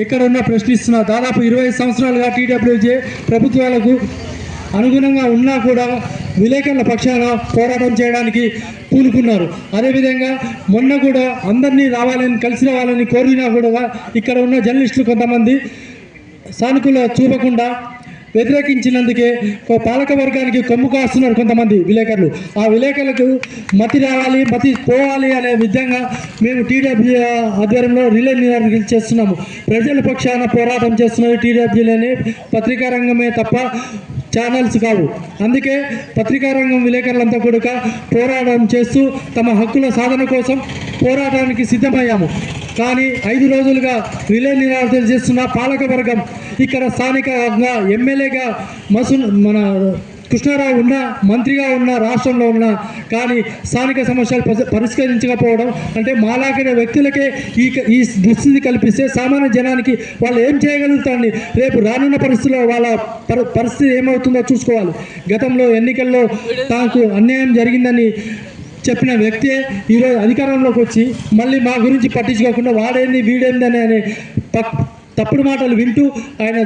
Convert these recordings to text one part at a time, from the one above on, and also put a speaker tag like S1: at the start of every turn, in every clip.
S1: ఎక్కడున్నా ప్రశ్నిస్తున్నా దాదాపు ఇరవై సంవత్సరాలుగా టీడబ్ల్యూజే ప్రభుత్వాలకు అనుగుణంగా ఉన్నా కూడా విలేకరుల పక్షాన పోరాటం చేయడానికి పూనుకున్నారు. అదేవిధంగా మొన్న కూడా అందరినీ రావాలని కలిసి రావాలని కోరినా కూడా ఇక్కడ ఉన్న జర్నలిస్టులు కొంతమంది సానుకూల చూపకుండా వ్యతిరేకించినందుకే పాలక వర్గానికి కొమ్ము కాస్తున్నారు కొంతమంది విలేకరులు. ఆ విలేకరులకు మతి రావాలి మతి పోవాలి అనే విధంగా మేము టీడబ్ల్యూ ఆధ్వర్యంలో రిలే నిర్వహణ చేస్తున్నాము. ప్రజల పక్షాన పోరాటం చేస్తున్నది టీడబ్ల్యూలోనే పత్రికా రంగమే తప్ప ఛానల్స్ కావు. అందుకే పత్రికా రంగం విలేకరులంతా కూడా పోరాటం చేస్తూ తమ హక్కుల సాధన కోసం పోరాటానికి సిద్ధమయ్యాము. కానీ ఐదు రోజులుగా రిలే నిరాకరణ చేస్తున్న పాలక వర్గం ఇక్కడ స్థానిక ఎమ్మెల్యేగా మసు మన కృష్ణారావు ఉన్న మంత్రిగా ఉన్న రాష్ట్రంలో ఉన్న కానీ స్థానిక సమస్యలు పరిష్కరించకపోవడం అంటే మాలాగిన వ్యక్తులకే ఈ ఈ దుస్థితి కల్పిస్తే సామాన్య జనానికి వాళ్ళు ఏం చేయగలుగుతారని రేపు రానున్న పరిస్థితుల్లో వాళ్ళ పరి- పరిస్థితి ఏమవుతుందో చూసుకోవాలి. గతంలో ఎన్నికల్లో తాకు అన్యాయం జరిగిందని చెప్పిన వ్యక్తే ఈరోజు అధికారంలోకి వచ్చి మళ్ళీ మా గురించి పట్టించుకోకుండా వాడేంది వీడేందని అనే పక్- తప్పుడు మాటలు వింటూ ఆయన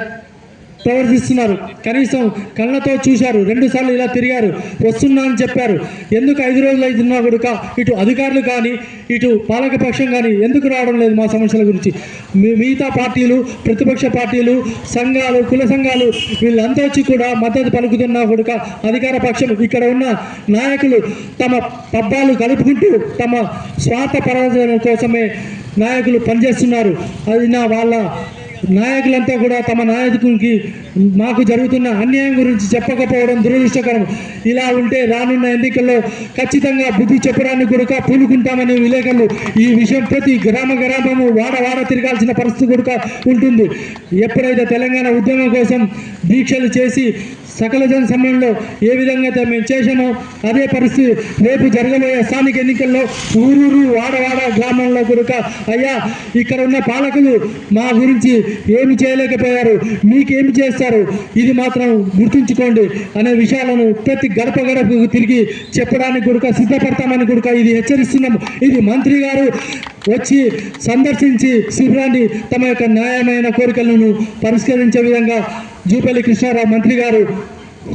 S1: ప్రవర్తిస్తున్నారు. కనీసం కళ్ళతో చూశారు. రెండుసార్లు ఇలా తిరిగారు. వస్తున్నా అని చెప్పారు. ఎందుకు ఐదు రోజులు అవుతున్నా కొడుక? ఇటు అధికారులు కానీ ఇటు పాలకపక్షం కానీ ఎందుకు రావడం లేదు మా సమస్యల గురించి? మీ- మిగతా పార్టీలు ప్రతిపక్ష పార్టీలు సంఘాలు కుల సంఘాలు వీళ్ళంతా వచ్చి కూడా మద్దతు పలుకుతున్నా కొడుక? అధికార పక్షం ఇక్కడ ఉన్న నాయకులు తమ పబ్బాలు కలుపుకుంటూ తమ స్వార్థ పరాజయం కోసమే నాయకులు పనిచేస్తున్నారు. అది నా వాళ్ళ నాయకులంతా కూడా తమ నాయకునికి మాకు జరుగుతున్న అన్యాయం గురించి చెప్పకపోవడం దురదృష్టకరం. ఇలా ఉంటే రానున్న ఎన్నికల్లో ఖచ్చితంగా బుద్ధి చెప్పడానికి కూడా పూనుకుంటామని విలేకరులు ఈ విషయం ప్రతి గ్రామ గ్రామము వాడ వాడ తిరగాల్సిన పరిస్థితి కూడా ఉంటుంది. ఎప్పుడైతే తెలంగాణ ఉద్యమం కోసం దీక్షలు చేసి సకల జన సమయంలో ఏ విధంగా అయితే మేము చేసామో అదే పరిస్థితి రేపు జరగబోయే స్థానిక ఎన్నికల్లో ఊరూరు వాడవాడ గ్రామంలో కొడుక అయ్యా ఇక్కడ ఉన్న పాలకులు మా గురించి ఏమి చేయలేకపోయారు? మీకేమి చేస్తారు? ఇది మాత్రం గుర్తుంచుకోండి అనే విషయాలను ప్రతి గడప గడపకు తిరిగి చెప్పడానికి కూడా సిద్ధపడతామని కూడా ఇది హెచ్చరిస్తున్నాము. ఇది మంత్రి గారు వచ్చి సందర్శించి శిబిరాన్ని తమ యొక్క న్యాయమైన కోరికలను పరిష్కరించే విధంగా జూపల్లి కృష్ణారావు మంత్రి గారు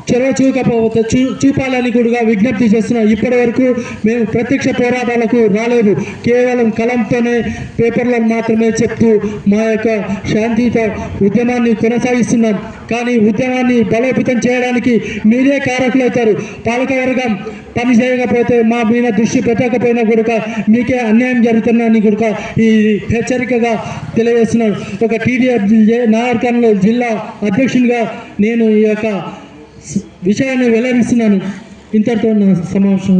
S1: చొరవ చూపకపోతే చూ చూపాలని కూడా విజ్ఞప్తి చేస్తున్నాం. ఇప్పటి వరకు మేము ప్రత్యక్ష పోరాటాలకు రాలేదు. కేవలం కలంతోనే పేపర్లను మాత్రమే చెప్తూ మా యొక్క శాంతియుత ఉద్యమాన్ని కొనసాగిస్తున్నాం. కానీ ఉద్యమాన్ని బలోపేతం చేయడానికి మీరే కారకులవుతారు పాలకవర్గం పని చేయకపోతే మా మీద దృష్టి పెట్టకపోయినా కూడా మీకే అన్యాయం జరుగుతుందని కనుక ఈ హెచ్చరికగా తెలియజేస్తున్నాను ఒక టీడీఎఫ్ నాయకంలో జిల్లా అధ్యక్షునిగా నేను ఈ యొక్క విషయాన్ని వెల్లడిస్తున్నాను. ఇంతటితో నా సమావేశం